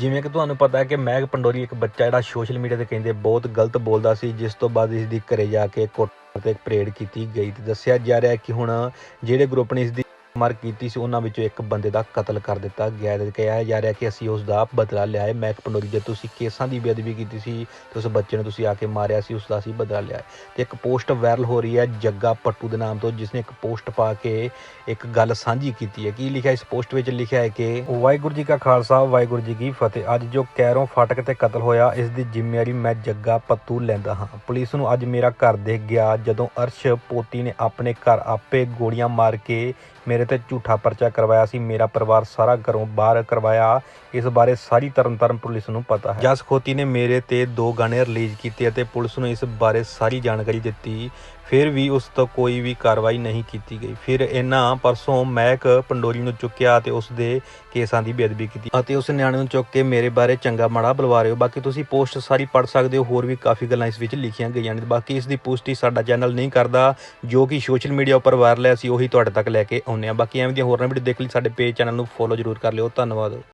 ਜਿਵੇਂ ਕਿ ਤੁਹਾਨੂੰ ਪਤਾ ਹੈ ਕਿ ਮੈਗ ਪੰਡੋਰੀ ਇੱਕ ਬੱਚਾ ਜਿਹੜਾ ਸੋਸ਼ਲ ਮੀਡੀਆ ਤੇ ਕਹਿੰਦੇ ਬਹੁਤ ਗਲਤ ਬੋਲਦਾ ਸੀ, ਜਿਸ ਤੋਂ ਬਾਅਦ ਇਸ ਦੀ ਘਰੇ ਜਾ ਕੇ ਕੁੱਟ ਤੇ ਪਰੇਡ ਕੀਤੀ ਗਈ ਤੇ ਦੱਸਿਆ ਜਾ ਰਿਹਾ ਹੈ ਕਿ ਹੁਣ ਜਿਹੜੇ ਗਰੁੱਪ ਨੇ ਇਸ ਦੀ ਮਾਰ ਕੀਤੀ ਸੀ, ਉਹਨਾਂ ਵਿੱਚੋਂ ਇੱਕ ਬੰਦੇ ਦਾ ਕਤਲ ਕਰ ਦਿੱਤਾ ਗਿਆ ਤੇ ਕਿਹਾ ਜਾ ਰਿਹਾ ਕਿ ਅਸੀਂ ਉਸ ਦਾ ਬਦਲਾ ਲਿਆ ਹੈ। ਮੈਗ ਪੰਡੋਰੀ, ਜੇ ਤੁਸੀਂ ਕੇਸਾਂ ਦੀ ਬੇਅਦਬੀ ਕੀਤੀ ਸੀ, ਤੇ ਉਸ ਬੱਚੇ ਨੂੰ ਤੁਸੀਂ ਆ ਕੇ ਮਾਰਿਆ ਸੀ ਉਸ ਦਾ ਅਸੀਂ ਬਦਲਾ ਲਿਆ ਤੇ ਇੱਕ ਪੋਸਟ ਵਾਇਰਲ ਹੋ ਰਹੀ ਹੈ ਜੱਗਾ ਪੱਟੂ ਦੇ ਨਾਮ ਤੋਂ ਜਿਸ ਨੇ ਇੱਕ ਪੋਸਟ ਪਾ ਕੇ ਇੱਕ ਗੱਲ ਸਾਂਝੀ ਕੀਤੀ ਹੈ। ਕੀ ਲਿਖਿਆ ਇਸ ਪੋਸਟ ਵਿੱਚ? ਲਿਖਿਆ ਹੈ ਕਿ ਵਾਹਿਗੁਰੂ ਜੀ ਕਾ ਖਾਲਸਾ, ਵਾਹਿਗੁਰੂ ਜੀ ਕੀ ਫਤਿਹ। ਅੱਜ ਜੋ ਕੈਰੋਂ ਫਾਟਕ ਤੇ ਕਤਲ ਹੋਇਆ, ਇਸ ਦੀ ਜ਼ਿੰਮੇਵਾਰੀ ਮੈਂ ਜੱਗਾ ਪੱਤੂ ਲੈਂਦਾ ਹਾਂ। ਪੁਲਿਸ ਨੂੰ ਅੱਜ ਮੇਰਾ ਘਰ ਦੇਖ ਗਿਆ, ਜਦੋਂ ਅਰਸ਼ ਪੋਤੀ ਨੇ ਆਪਣੇ ਘਰ ਆਪੇ ਗੋਲੀਆਂ ਮਾਰ ਕੇ ਮੇਰੇ ਤੇ ਝੂਠਾ ਪਰਚਾ ਕਰਵਾਇਆ ਸੀ, ਮੇਰਾ ਪਰਿਵਾਰ ਸਾਰਾ ਘਰੋਂ ਬਾਹਰ ਕਰਵਾਇਆ। ਇਸ ਬਾਰੇ ਸਾਰੀ ਤਰਨਤਾਰਨ ਪੁਲਿਸ ਨੂੰ ਪਤਾ ਹੈ। ਜਸ ਖੋਤੀ ਨੇ ਮੇਰੇ ਤੇ ਦੋ ਗਾਣੇ ਰਿਲੀਜ਼ ਕੀਤੇ ਅਤੇ ਪੁਲਿਸ ਨੂੰ ਇਸ ਬਾਰੇ ਸਾਰੀ ਜਾਣਕਾਰੀ ਦਿੱਤੀ। ਫਿਰ ਵੀ ਉਸ ਤੋਂ ਕੋਈ ਵੀ ਕਾਰਵਾਈ ਨਹੀਂ ਕੀਤੀ ਗਈ। ਫਿਰ ਇਹਨਾਂ ਪਰਸੋਂ ਮਹਿਕ ਪੰਡੋਰੀ ਨੂੰ ਚੁੱਕਿਆ ਤੇ ਉਸ ਦੇ ਕੇਸਾਂ ਦੀ ਬੇਅਦਬੀ ਕੀਤੀ ਅਤੇ ਉਸ ਨਿਆਣੇ ਨੂੰ ਚੁੱਕ ਕੇ ਮੇਰੇ ਬਾਰੇ ਚੰਗਾ ਮਾੜਾ ਬੁਲਵਾ ਰਹੇ ਹੋ। ਬਾਕੀ ਤੁਸੀਂ ਪੋਸਟ ਸਾਰੀ ਪੜ੍ਹ ਸਕਦੇ ਹੋ, ਹੋਰ ਵੀ ਕਾਫੀ ਗੱਲਾਂ ਇਸ ਵਿੱਚ ਲਿਖੀਆਂ ਗਈਆਂ ਨੇ। ਬਾਕੀ ਇਸ ਦੀ ਪੁਸ਼ਟੀ ਸਾਡਾ ਚੈਨਲ ਨਹੀਂ ਕਰਦਾ, ਜੋ ਕਿ ਸੋਸ਼ਲ ਮੀਡੀਆ ਉੱਪਰ ਵਾਇਰਲ ਹੈ, ਅਸੀਂ ਉਹੀ ਤੁਹਾਡੇ ਤੱਕ ਲੈ ਕੇ ਆਉਂਦੇ ਹਾਂ ਬਾਕੀ ਐਵੇਂ ਦੀਆਂ ਹੋਰ ਨਾ ਵੀਡੀਓ ਦੇਖ ਲਈ, ਸਾਡੇ ਪੇਜ ਚੈਨਲ ਨੂੰ ਫੋਲੋ ਜ਼ਰੂਰ ਕਰ ਲਿਓ। ਧੰਨਵਾਦ।